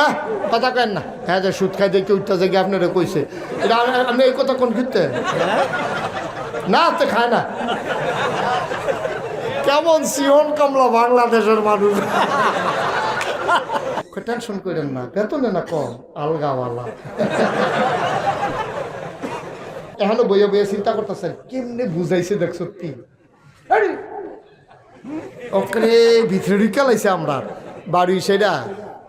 হ্যাঁ কথা কেন না। হ্যাঁ যে সুদ খাই দেখে উঠতে যে আপনারা কইছে। এটা আপনি এই কথা কোন ক্ষেত্রে না তো খায় না। কেমন সিহন কামলা বাংলাদেশের মানুষ। টেনশন করেন না বেতনে না কম? আলগাওয়ালা। এখনও বইয়ে বইয়ে চিন্তা করতেছেন কেমনে বুঝাইছে দেখ সত্যি। ওখানে ভিতরে ঢুকে লাইছে আমরা বাড়ি সেটা।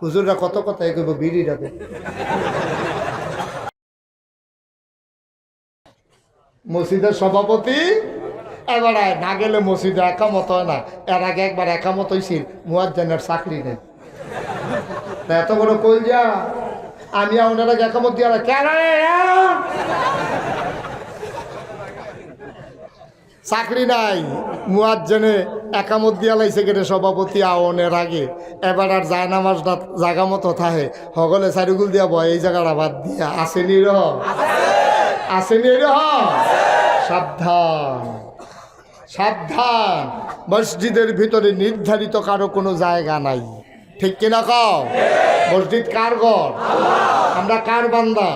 হুজুররা কত কথা এগোব বিড়ি রাতে মসজিদের সভাপতি? এবার না গেলে মসজিদে একামত হয় না। এর আগে একবার একামত হয়েছিল মুয়াজ্জানের চাকরি নেই। এত বড় কই যা আমি আগে একামত দিয়ে কেন রে, হ্যাঁ? চাকরি নাই। মুয়াজ্জনে একামত দিয়া লাইছে কেটে সভাপতি আওনের আগে। এবার আর যায় নামাজ জাগা মতো থাহে হগলে চারিগুল দিয়া বয়, এই জায়গাটা বাদ দিয়া। আসেনি র আসেনি র সাবধান। সাবধান। মসজিদের ভিতরে নির্ধারিত কারও কোনো জায়গা নাই। ঠিক কিনা কও? মসজিদ কার ঘর? আমরা কার বান্দা?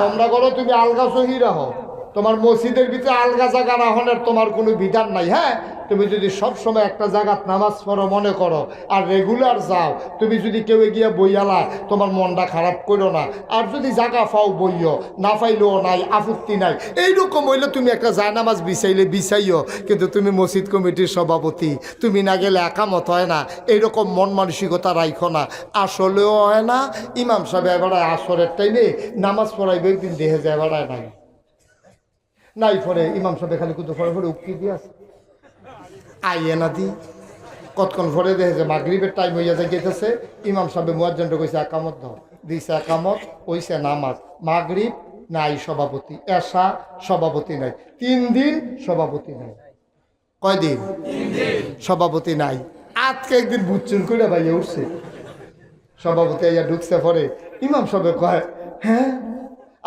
তোমরা করো তুমি আলগা সহি রাহো তোমার মসজিদের ভিতরে আলগা জায়গা রাহনের তোমার কোনো বিধান নাই হ্যাঁ? তুমি যদি সব সময় একটা জায়গাত নামাজ পড়ো, মনে করো, আর রেগুলার যাও, তুমি যদি কেউ গিয়ে বইয়ালা তোমার মনটা খারাপ করো না। আর যদি জায়গা পাও বইও, না পাইলেও নাই, আপত্তি নাই, এইরকম হইলে তুমি একটা জায়নামাজ বিছাইলে বিছাইও, কিন্তু তুমি মসজিদ কমিটির সভাপতি, তুমি না গেলে একামত হয় না, এইরকম মন মানসিকতা রাইখো না। আসলেও হয় না, ইমাম সাহেব এবার আসরের টাইমে নামাজ পড়াইবে, একদিন দেহে যায়, এবার নাই। নাই পরে ইমাম সাহেব খালি কিন্তু পরে পরে উক্তি দিয়ে। আছে আইয়ে না দি। কতক্ষণ পরে দেখে যে মাগরিবের টাইম হইয়া যায় গেতেছে ইমাম সাহেব মুয়াজ্জনটা কইছে, একামত দাও দিছে একামত, হইছে নামাজ। মাগরিব নাই, সভাপতি। এসা সভাপতি নাই। তিন দিন সভাপতি নাই। কয়দিন? সভাপতি নাই। আজকে একদিন বুচ্চুর করে ভাইয়া উঠছে। সভাপতি আইয়া ঢুকছে পরে। ইমাম সাহেব কয় হ্যাঁ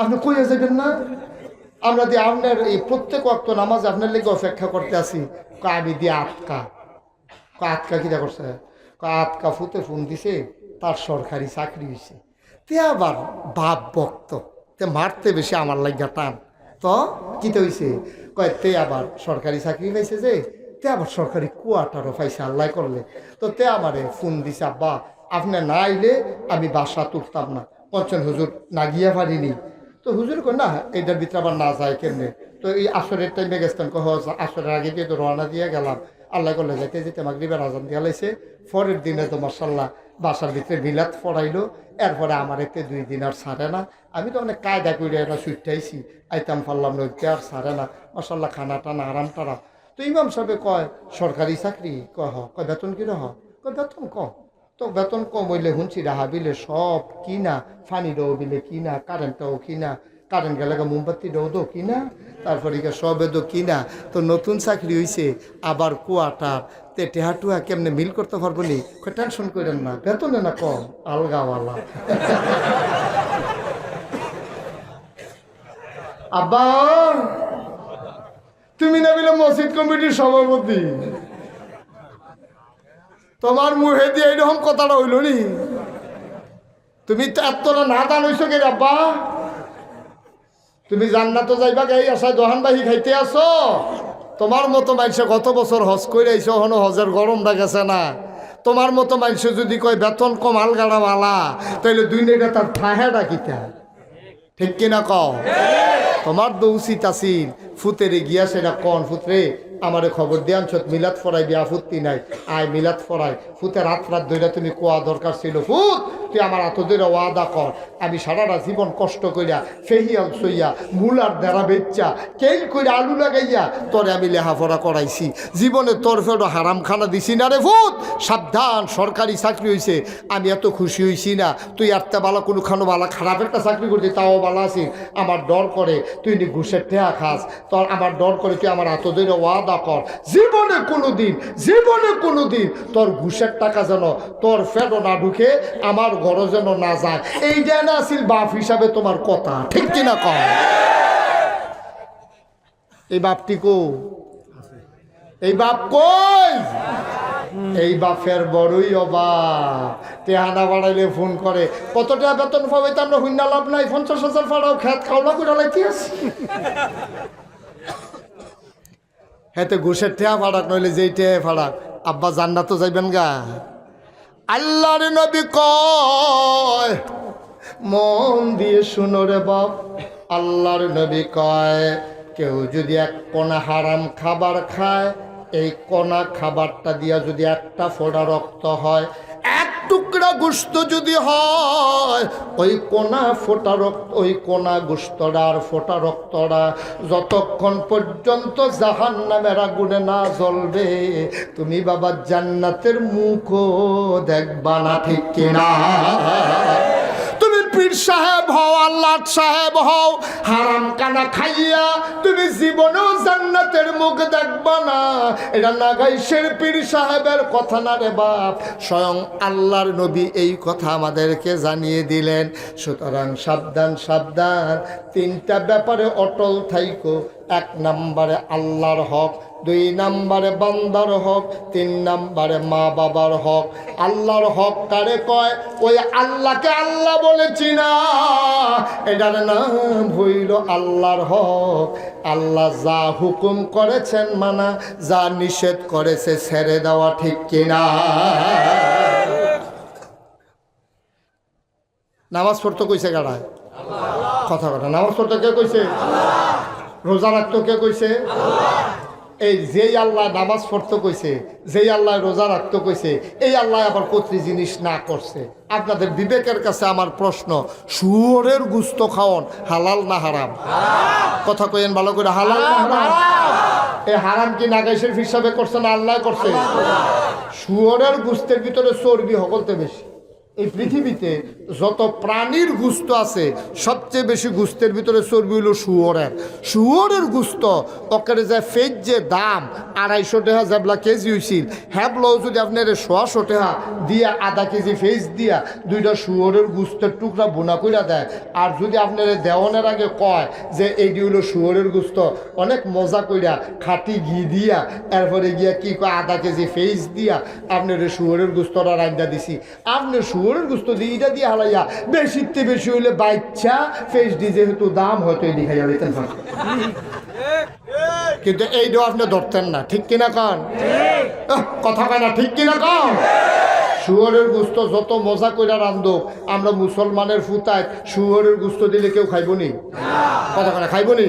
আপনি কইয়া যাবেন না? আমরা দিয়ে আপনার এই প্রত্যেক অক্ত নামাজ আপনার লেগে অপেক্ষা করতে আসি আমি দিয়ে আটকা। আটকা কিটা করছে? আটকা ফুতে ফোন দিছে, তার সরকারি চাকরি হয়েছে তে আবার বাপ বক্ত। তে মারতে বেশি আমার লাগিয়া টান। তো কিতে হয়েছে কয়, তে আবার সরকারি চাকরি পাইছে যে, তে আবার সরকারি কোয়ার্টারও পাইছে, আল্লাহ করলে। তো তে আমারে ফোন দিছে, আব্বা, আপনি না আইলে আমি বাসা তুলতাম না। পঞ্চন হুজুর না গিয়া পারিনি। তো হুজুর কই না এটার ভিতরে আবার না যায় কেমনে? তো এই আসরের টাইমে গেছিলাম, কহ আসরের আগে কিন্তু রওনা দিয়ে গেলাম। আল্লাহ করলে যাইতে যেতে মাগরিবের আজান দিয়া লাইছে। পরের দিনে তো মার্শাল্লাহ বাসার ভিতরে বিলাত পড়াইলো। এরপরে আমার এতে দুই দিন আর সারে না। আমি তো অনেক কায়দা করে এটা সুইটাইছি আইতাম পারলাম নইতে আর সারে না। মার্শাল্লাহ খানা টানা, আরাম টারা তো ইমাম সাহেব কয়, সরকারি চাকরি? কয় হ কয়, বেতন কি রহ? কয়, বেতন কম। তো বেতন কম হইলে শুনছি, রাহা বিলে সব কিনা ফানিটাও বিলে কিনা কারেন্টটাও কিনা কারেন্ট গেলে মোমবাতিটাও দো কিনা, তারপরে সবে দো কিনা। তো নতুন চাকরি হয়েছে আবার কোয়াটার তে টেহা টুহা কেমনে মিল করতে পারব নি? টেনশন করেন না, বেতনে না কম, আলগাওয়ালা। আব্বা! তুমি না বিলে মসজিদ কমিটির সভাপতি। তোমার মুহে দিয়ে এইরকম কথাটা হইল নি? তুমি তো এতটা না দান হইছো কে আব্বা? তুমি জান্নাত যাইবা গাই আসায় দহান বাহি খাইতে আসো। তোমার মতো মানুষে গত বছর হজ করে আইসো হনো হজের গরমটা গেছে না। তোমার মতো মানুষ যদি কয় বেতন কম আলগাড়া মালা তাইলে দুই নেটা তার ঠাহে ডাকিতা। ঠিক কিনা কও? তোমার তো উচিত আছিল ফুতেরে গিয়া সেটা কন ফুতরে। আমারে খবর দিয়ে আনছত মিলাদ ফরাই বিয়া আপত্তি নাই। আয় মিলাদ ফরাই। ফুতে রাত রাত ধরে তুমি কোয়া দরকার ছিল, ফুত! তুই আমার এত ধরে ওয়াদা কর। আমি সারাটা জীবন কষ্ট করিয়া ফেহিয়াল সইয়া মূলার দ্বারা বেচ্চা কেল কইরা আলু লাগাইয়া তোরে আমি লেহাফড়া করাইছি। জীবনে তোর ফেরো হারাম খানা দিছি না রে ফুত সাবধান, সরকারি চাকরি হয়েছে আমি এত খুশি হয়েছি না। তুই একটা বালা কোনো খানো বালা খারাপ একটা চাকরি করছি তাও বালা আছি আমার ডর করে তুই নি ঘুষের ঠেয়া খাস। তোর আমার ডর করে তুই আমার এত দিনে ওয়াদা কর। জীবনে কোনো দিন, জীবনে কোনো দিন তোর ঘুষের টাকা যেন তোর ফেরো না ঢুকে, আমার ঘরও যেন না যায়। এই জ্ঞান আসিল বাপ হিসাবে তোমার কথা, ঠিক কিনা কর এই বাপটি কো? এই বাপ কই? এই বাপের বড়ই অবাক। টেহানা বাড়াইলে ফোন করে, কত টাকা বেতন পাবে তো আমরা হুইনা লাভ নাই, পঞ্চাশ হাজার ফাড়াও খেত খাওয়া করে লাইতে আছি? হেতে ঘুষের ঠেয়া ফাড়াক, নইলে যেই ঠেয়া ফাড়াক। আব্বা জান্নাত তো যাইবেন গা। আল্লাহর নবী কয়, মন দিয়ে শুনো রে বাপ, আল্লাহর নবী কয়, কেউ যদি এক কোনা হারাম খাবার খায়, এই কোনা খাবারটা দিয়া যদি একটা ফোড়া রক্ত হয় টুকরা গুস্ত যদি হয়, ওই কোনা ফোটা রক্ত, ওই কোনা গুস্তরা আর ফোটা রক্তরা। যতক্ষণ পর্যন্ত জাহান নামের আগুনে না জ্বলবে, তুমি বাবা জান্নাতের মুখও দেখবা না, ঠিক কিনা? তুমি পীর সাহেব হও সাহেব হও। হারাম কানা খাইয়া তুমি জীবনেও জান্নাতের মুখ দেখবা না। এটা নাগাইশের পীর সাহেবের কথা না রে বাপ। স্বয়ং আল্লাহর নবী এই কথা আমাদেরকে জানিয়ে দিলেন। সুতরাং সাবধান সাবধান। তিনটা ব্যাপারে অটল থাইকো। এক নম্বরে আল্লাহর হক দুই নম্বরে বান্দার হক, তিন নম্বরে মা বাবার হক। আল্লাহর হক কারে কয়? ওই আল্লাহকে আল্লাহ বলেছি না এটার নাম হইল আল্লাহর হক। আল্লাহ যা হুকুম করেছেন মানা, যা নিষেধ করেছে ছেড়ে দেওয়া ঠিক কিনা। নামাজ পড়তে কইছে গাড়ায় কথা কথা নামাজ পড়তে কে কইছে? রোজা রাখতে কে কইছে? এই যেই আল্লাহ নামাজ পড়তে কইছে যেই আল্লাহ রোজা রাখতে কইছে এই আল্লাহ আবার কত্রি জিনিস না করছে? আপনাদের বিবেকের কাছে আমার প্রশ্ন শুয়োরের গুস্ত খাওয়ন হালাল না হারাম? কথা কইেন ভালো করে হালাল না হারাম? এই হারাম কি নাগাইশের হিসাবে করছে না আল্লাহ করছে? শুয়োরের গুস্তের ভিতরে চর্বি হকলতে বেশি। এই পৃথিবীতে যত প্রাণীর গুস্ত আছে, সবচেয়ে বেশি গুস্তের ভিতরে চর্বি হলো শুয়োরের। শুয়োরের গুস্ত ওখানে যে ফেজ যে দাম, আড়াইশো টাকা যেবলা কেজি হয়েছিল হ্যাবলাও যদি আপনার সোয়াশো টাকা দিয়া আধা কেজি ফেজ দিয়া দুইটা শুয়োরের গুস্তের টুকরা বোনা কইরা দেয়, আর যদি আপনার দেওয়ানের আগে কয় যে এইটি হলো শুয়োরের গুস্ত, অনেক মজা কইরা খাটি ঘি দিয়া, এরপরে গিয়া কি কয়, আধা কেজি ফেজ দিয়া আপনার শুয়োরের গুস্তটা রান্না দিছি। আপনি শুয়োরের গুস্ত দিয়ে এটা দিয়ে হালাইয়া বেশিতে বেশি হইলে বাচ্চা ফেস দি যেহেতু দাম হয়তো এই দিখাইয়া দিতেন কিন্তু এইটাও আপনি ধরতেন না ঠিক কিনা কন? কথা কয় না ঠিক কিনা কন? শুয়োরের গুস্ত যত মজা কইরা রান্ধো, আমরা মুসলমানের ফুতায় শুয়োরের গুস্ত দিলে কেউ খাইবনি? কথা কয় না, খাইবনি?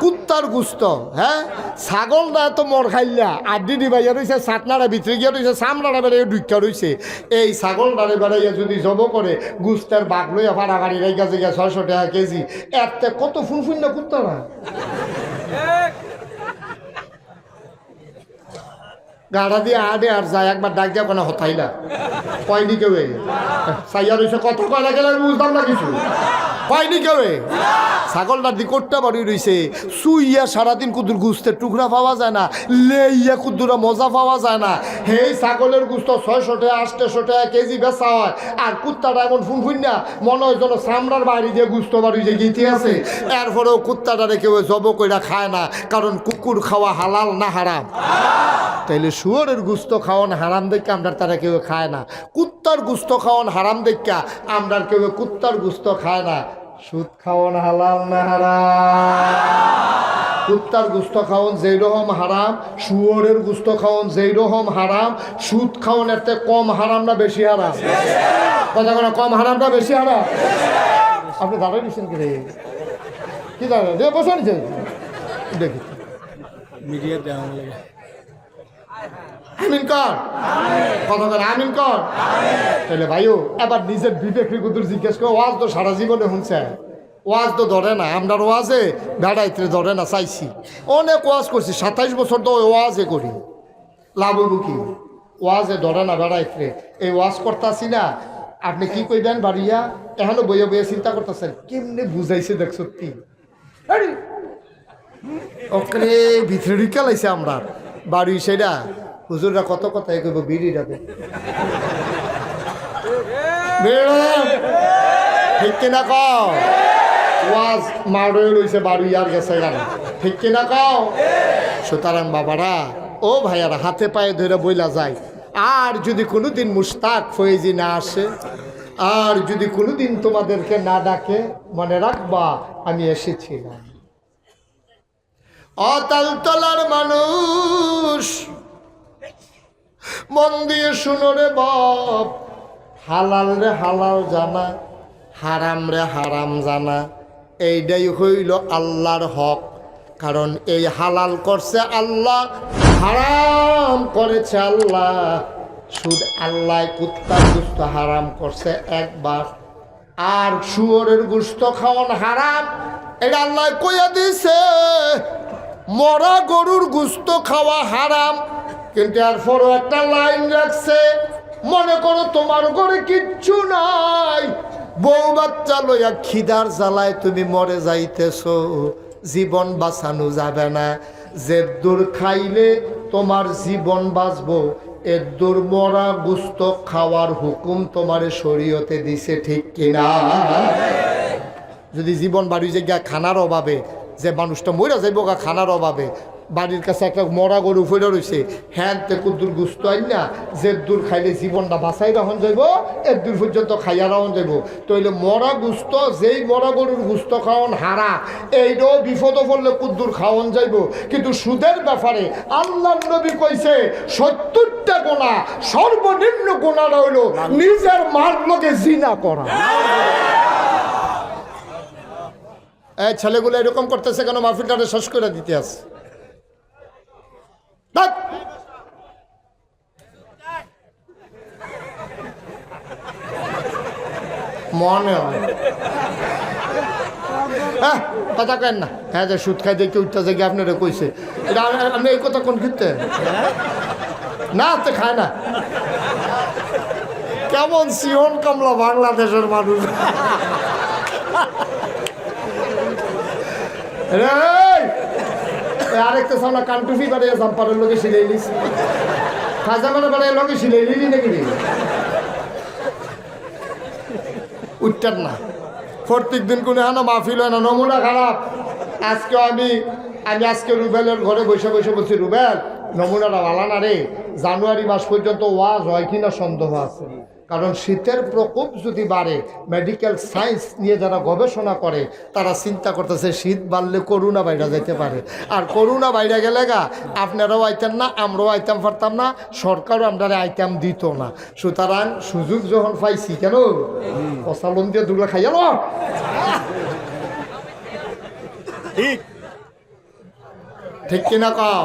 কুত্তার গুস্ত হ্যাঁ? ছাগল না তো মর খাইলা। আড্ডি ডিবাইয়া রয়েছে সাতনারা ভিতরে গিয়া রয়েছে সামনারা বেড়ে ঢুকা রয়েছে এই ছাগল ডারে বেড়াইয়া যদি জব করে, গুস্তের বাঘ লইয়া ফাড়াফাড়ি রেখা গিয়া ছয়শো টাকা কেজি, এতে কত ফুনফুন না কুত্তারা? গাড়া দিয়ে আডে আর যায়, একবার ডাক দিয়া কোনো হতাইলা। কয়নি কেউ সাইয়া রয়েছে কত কয়লা গেলে বুঝতাম না কিছু? কয়নি কেউ ছাগলটার দি কোটটা বাড়ি রয়েছে সুইয়া সারাদিন কুদুর গুস্তের টুকরা পাওয়া যায় না, লেইয়া কুদুরা মজা পাওয়া যায় না। হেই ছাগলের গুস্ত ছয়শো টাকা, আটশো টাকা কেজি বেচা হয়। আর কুত্তাটা এমন ফুনফুন না, মনে হয় যেন চামড়ার বাড়ি দিয়ে গুস্ত বাড়ি যে গীতি আছে। এরপরেও কুত্তাটারে কেউ জব কইরা খায় না, কারণ কুকুর খাওয়া হালাল না হারাম। তাইলে শুয়োরের গুস্ত খাওয়ান হারাম দেখে আমরা তারা কেউ খায় না। কুত্তার গুস্ত খাওয়ান হারাম দেখা আমরা কেউ কুত্তার গুস্ত খায় না। সুদ খাওয়ান হালাল না হারাম? কুত্তার গুস্ত খাওয়ান যেই রকম হারাম, শুয়োরের গুস্ত খাওয়ান যেই রকম হারাম, সুদ খাওয়ান এর থেকে কম হারাম না বেশি হারাম? কথা কোনো কম হারাম না বেশি হারাম? আপনি দাঁড়াই দিচ্ছেন কি রে? কি দাঁড়ায়? বসে নিচ্ছেন দেখি। মিডিয়া দেওয়া আমিন কর। কথা আমিন কর। তাহলে ভাইও, এবার নিজের বিবেক কুদুর জিজ্ঞেস করে, ওয়াজ তো সারা জীবনে শুনছে। ওয়াজ তো ধরে না, আমরার ওয়াজে বেড়াইতে ধরে না, চাইছি। অনেক ওয়াজ করছি, সাতাইশ বছর তো ওয়াজে করি। লাভ কি? ওয়াজে ধরে না বেড়াইতে এই ওয়াজ করতাছি না, আপনি কি কইবেন বাড়িয়া? এখনও বইয়ে বইয়ে চিন্তা করতেছেন, কেমনে বুঝাইছে দেখ সত্যি? ওখানে ভিতরে ঢুকে লাইছে আমরা বাড়ি সেটা? হুজুররা কত কথা কইব, বিড়ি রাখে ঠিক কিনা কও? ওয়াজ মাড়ে রইছে, বাড়ি আর গেছে গান ঠিক কিনা কও? সুতরাং বাবারা, ও ভাইয়ারা, হাতে পায়ে ধরে বইলা যায় আর যদি কোনোদিন মুস্তাক ফয়েজি না আসে, আর যদি কোনোদিন তোমাদেরকে না ডাকে, মনে রাখবা, আমি এসেছিলাম। অতালতলার মানুষ। মন দিয়ে শুনো রে বাপ, হালাল রে হালাল জানা, হারাম রে হারাম জানা। এইটাই হইল আল্লাহর হক, কারণ এই হালাল করছে আল্লাহ, হারাম করেছে আল্লাহ। সুদ আল্লাহ কুত্তার গুস্ত হারাম করছে একবার। আর শুয়োরের গুস্ত খাওয়ান হারাম, এটা আল্লাহ কইয়া দিছে। মরা গরুর গুস্ত খাওয়া হারাম। কিন্তু এরপরও একটা লাইন রাখছে, মনে করো তোমার ঘরে কিচ্ছু নাই। বউ বাচ্চা লইয়া খিদার জ্বালায় তুমি মরে যাইতেছ, জীবন বাঁচানো যাবে না। যে দূর খাইলে তোমার জীবন বাঁচবো এর দূর মরা গুস্ত খাওয়ার হুকুম তোমার শরীয়তে দিছে ঠিক কিনা? যদি জীবন বাড়ি যে গিয়া খানার অভাবে যে মানুষটা মরা যাইব গা খানার অভাবে। বাড়ির কাছে একটা মরা গরু ফেলে রয়েছে হ্যাঁ তে কুদ্দুর গুস্ত আইন না যে দূর খাইলে জীবনটা বাঁচাই রাখুন যাইব এর দূর পর্যন্ত খাইয়া রাখুন যাইব। তো হইলে মরা গুস্ত যেই মরা গরুর গুস্ত খাওয়ান হারা এইটাও বিপদ পড়লে কুদ্দুর খাওয়ান যাইব। কিন্তু সুদের ব্যাপারে আল্লাহ নবী কইছে সত্তরটা গোনা সর্বনিম্ন গোনাটা হইল নিজের মার লোকে জিনা করা। এই ছেলেগুলো এরকম করতেছে কেন? মাহফিলটারে শেষ করে দিতে আছে। মনে কথা না। হ্যাঁ যে খাই কি আপনারা কইছে। আপনি কথা কোন না, তো খায় না। কেমন সিহন কামলা বাংলাদেশের মানুষ। আরেকটা সামনা কান্টুফি বাড়িয়ে জাম্পারের লোকে সিলাই লিস। খাজা মানে বাড়িয়ে লোকে সিলাই লিলি নাকি রে উঠতেন না। প্রত্যেক দিন কোনো হানো মাহফিল হয় না, নমুনা খারাপ। আজকে আমি আমি আজকে রুবেলের ঘরে বসে বসে বলছি, রুবেল, নমুনাটা ভালো না রে? জানুয়ারি মাস পর্যন্ত ওয়াজ হয় কিনা সন্দেহ আছে। কারণ শীতের প্রকোপ যদি বাড়ে মেডিকেল সায়েন্স নিয়ে যারা গবেষণা করে তারা চিন্তা করতেছে শীত বাড়লে করোনা বাইরা যেতে পারে। আর করোনা বাইরে গেলে গা আপনারাও আইতেন না আমরাও আইতাম পারতাম না সরকারও আমরা আইতাম দিত না। সুতরাং সুযোগ যখন পাইছি কেন? কষালন দিয়ে দুগুলো খাইয়া লো ঠিক। কিনা কাও?